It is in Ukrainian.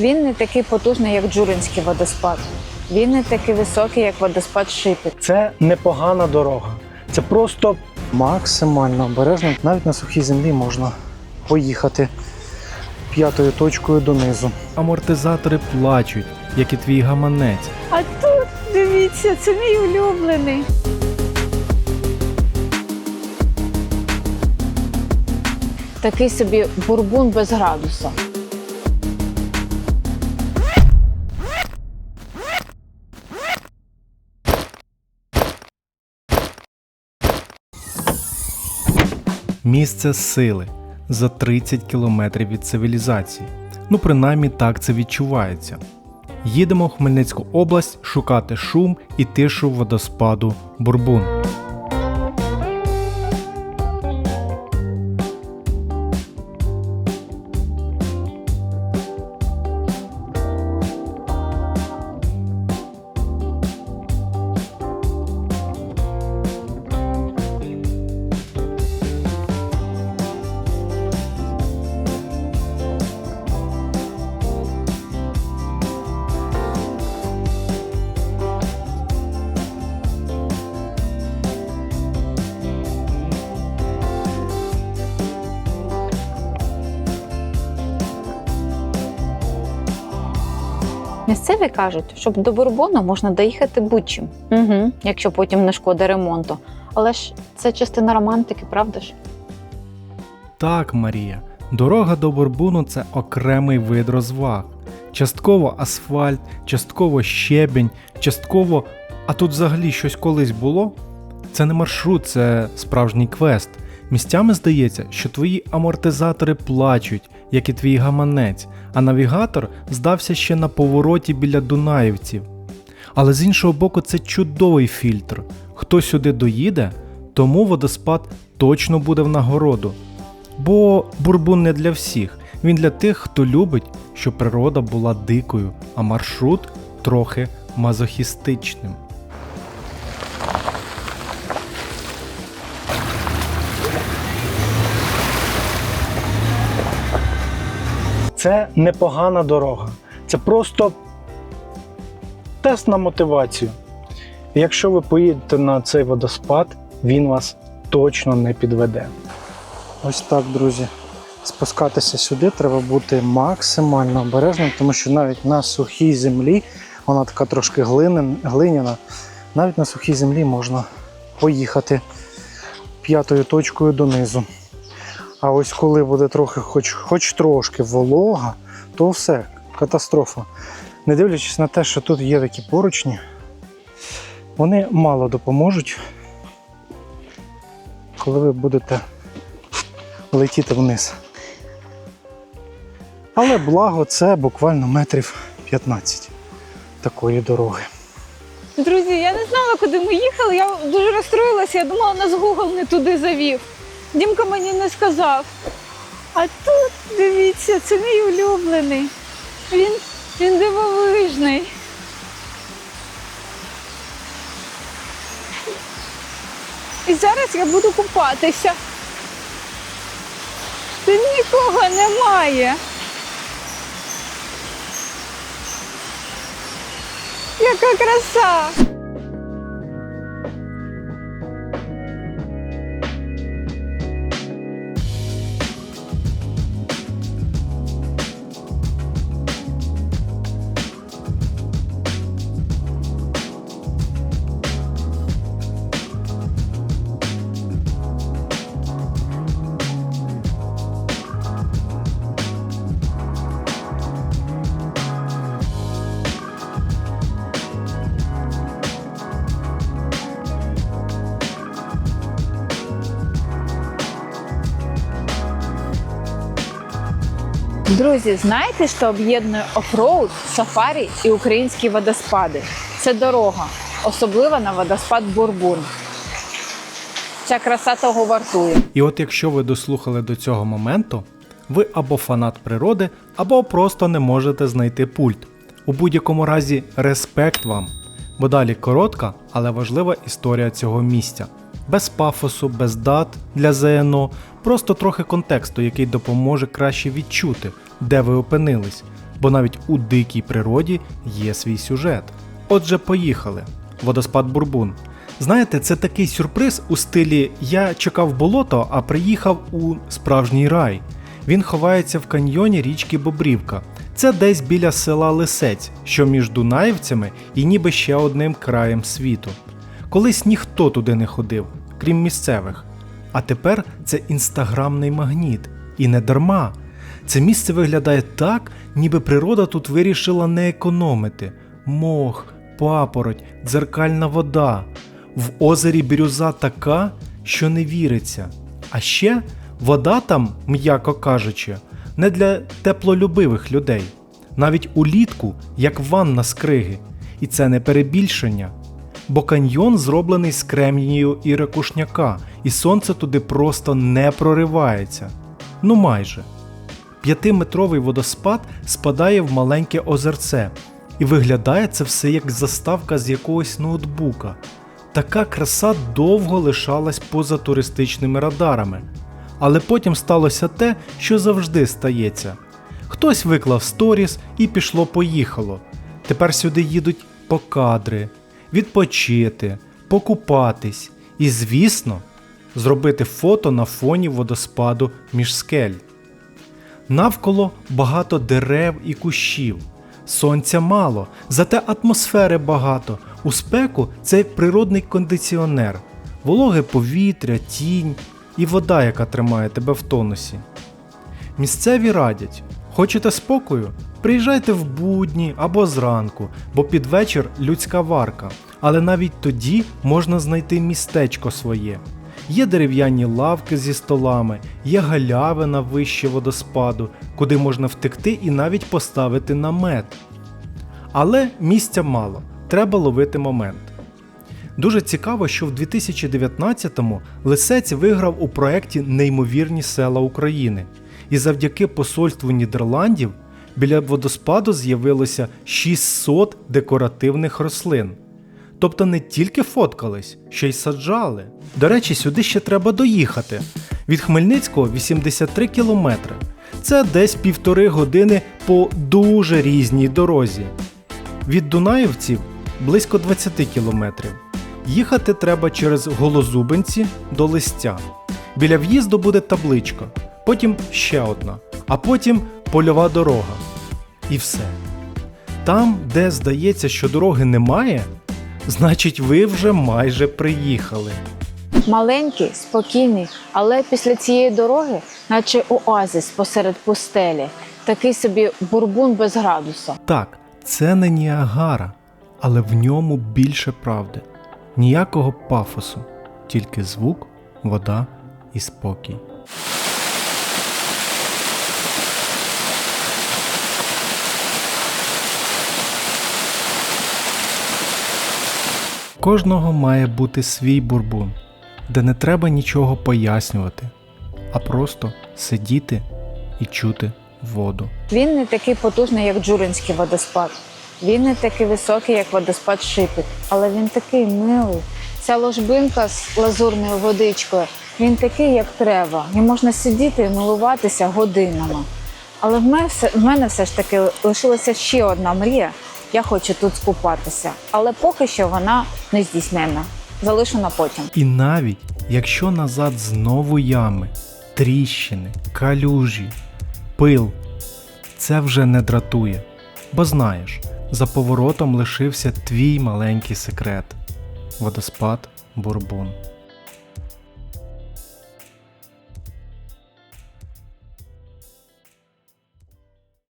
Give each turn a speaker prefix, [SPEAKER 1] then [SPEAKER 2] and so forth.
[SPEAKER 1] Він не такий потужний, як Джуринський водоспад. Він не такий високий, як водоспад Шипіт.
[SPEAKER 2] Це непогана дорога. Це просто максимально обережно. Навіть на сухій землі можна поїхати п'ятою точкою донизу.
[SPEAKER 3] Амортизатори плачуть, як і твій гаманець.
[SPEAKER 1] А тут дивіться, це мій улюблений. Такий собі бурбун без градуса.
[SPEAKER 3] Місце сили за 30 кілометрів від цивілізації. Ну, принаймні так це відчувається. Їдемо в Хмельницьку область шукати шум і тишу водоспаду Бурбун.
[SPEAKER 1] Місцеві кажуть, що до Бурбону можна доїхати будь-чим, угу, якщо потім не шкода ремонту. Але ж це частина романтики, правда ж?
[SPEAKER 3] Так, Марія, дорога до Бурбуну це окремий вид розваг. Частково асфальт, частково щебень, частково. А тут взагалі щось колись було? Це не маршрут, це справжній квест. Місцями здається, що твої амортизатори плачуть, як і твій гаманець, а навігатор здався ще на повороті біля Дунаївців. Але з іншого боку, це чудовий фільтр. Хто сюди доїде, тому водоспад точно буде в нагороду. Бо бурбун не для всіх, він для тих, хто любить, щоб природа була дикою, а маршрут трохи мазохістичним.
[SPEAKER 2] Це непогана дорога. Це просто тест на мотивацію. Якщо ви поїдете на цей водоспад, він вас точно не підведе. Ось так, друзі. Спускатися сюди треба бути максимально обережним, тому що навіть на сухій землі, вона така трошки глиняна, навіть на сухій землі можна поїхати п'ятою точкою донизу. А ось коли буде трохи, хоч, хоч трошки волога, то все, катастрофа. Не дивлячись на те, що тут є такі поручні, вони мало допоможуть, коли ви будете летіти вниз. Але благо це буквально метрів 15 такої дороги.
[SPEAKER 1] Друзі, я не знала, куди ми їхали. Я дуже розстроїлася. Я думала, нас Google не туди завів. Дімка мені не сказав. А тут, дивіться, це мій улюблений. Він, він дивовижний. І зараз я буду купатися. Тут нікого немає. Яка краса! Друзі, знаєте, що об'єднує офроуд, сафарі і українські водоспади? Це дорога, особливо на водоспад Бурбун. Ця краса того вартує.
[SPEAKER 3] І от якщо ви дослухали до цього моменту, ви або фанат природи, або просто не можете знайти пульт. У будь-якому разі, респект вам. Бо далі коротка, але важлива історія цього місця. Без пафосу, без дат для ЗНО, просто трохи контексту, який допоможе краще відчути, де ви опинились. бо навіть у дикій природі є свій сюжет. Отже, поїхали. Водоспад Бурбун. Знаєте, це такий сюрприз у стилі Я чекав болото, а приїхав у справжній рай. Він ховається в каньйоні річки Бобрівка. Це десь біля села Лисець, що між Дунаївцями і ніби ще одним краєм світу. Колись ніхто туди не ходив, крім місцевих. А тепер це інстаграмний магніт. І не дарма. Це місце виглядає так, ніби природа тут вирішила не економити. Мох, папороть, дзеркальна вода. В озері бірюза така, що не віриться. А ще вода там, м'яко кажучи, не для теплолюбивих людей. Навіть улітку, як ванна з криги. І це не перебільшення. Бо каньйон зроблений з кремнію і ракушняка, і сонце туди просто не проривається. Ну майже. П'ятиметровий водоспад спадає в маленьке озерце, і виглядає це все як заставка з якогось ноутбука. Така краса довго лишалась поза туристичними радарами. Але потім сталося те, що завжди стається. Хтось виклав сторіс і пішло-поїхало. Тепер сюди їдуть по кадри, відпочити, покупатись і, звісно, зробити фото на фоні водоспаду між скель. Навколо багато дерев і кущів. Сонця мало, зате атмосфери багато. У спеку це природний кондиціонер, вологе повітря, тінь і вода, яка тримає тебе в тонусі. Місцеві радять: хочете спокою? Приїжджайте в будні або зранку, бо під вечір людська варка. Але навіть тоді можна знайти містечко своє. Є дерев'яні лавки зі столами, є галявина вище водоспаду, куди можна втекти і навіть поставити намет. Але місця мало, треба ловити момент. Дуже цікаво, що в 2019-му Лисець виграв у проєкті Неймовірні села України, і завдяки посольству Нідерландів біля водоспаду з'явилося 600 декоративних рослин. Тобто не тільки фоткались, ще й саджали. До речі, сюди ще треба доїхати. Від Хмельницького 83 кілометри. Це десь півтори години по дуже різній дорозі. Від Дунаївців близько 20 кілометрів. Їхати треба через Голозубенці до Листя. Біля в'їзду буде табличка, потім ще одна, а потім польова дорога. І все. Там, де здається, що дороги немає, значить ви вже майже приїхали.
[SPEAKER 1] Маленький, спокійний, але після цієї дороги, наче оазис посеред пустелі, такий собі бурбун без градуса.
[SPEAKER 3] Так, це не Ніагара, але в ньому більше правди. Ніякого пафосу, тільки звук, вода і спокій. Кожного має бути свій бурбун, де не треба нічого пояснювати, а просто сидіти і чути воду.
[SPEAKER 1] Він не такий потужний, як Джуринський водоспад. Він не такий високий, як водоспад Шипіт, але він такий милий. Ця ложбинка з лазурною водичкою, він такий, як треба. І можна сидіти і милуватися годинами. Але в мене, в мене все ж таки лишилася ще одна мрія. Я хочу тут скупатися, але поки що вона не здійснена. Залишу на потім.
[SPEAKER 3] І навіть якщо назад знову ями, тріщини, калюжі, пил, це вже не дратує. Бо знаєш, за поворотом лишився твій маленький секрет водоспад Бурбон.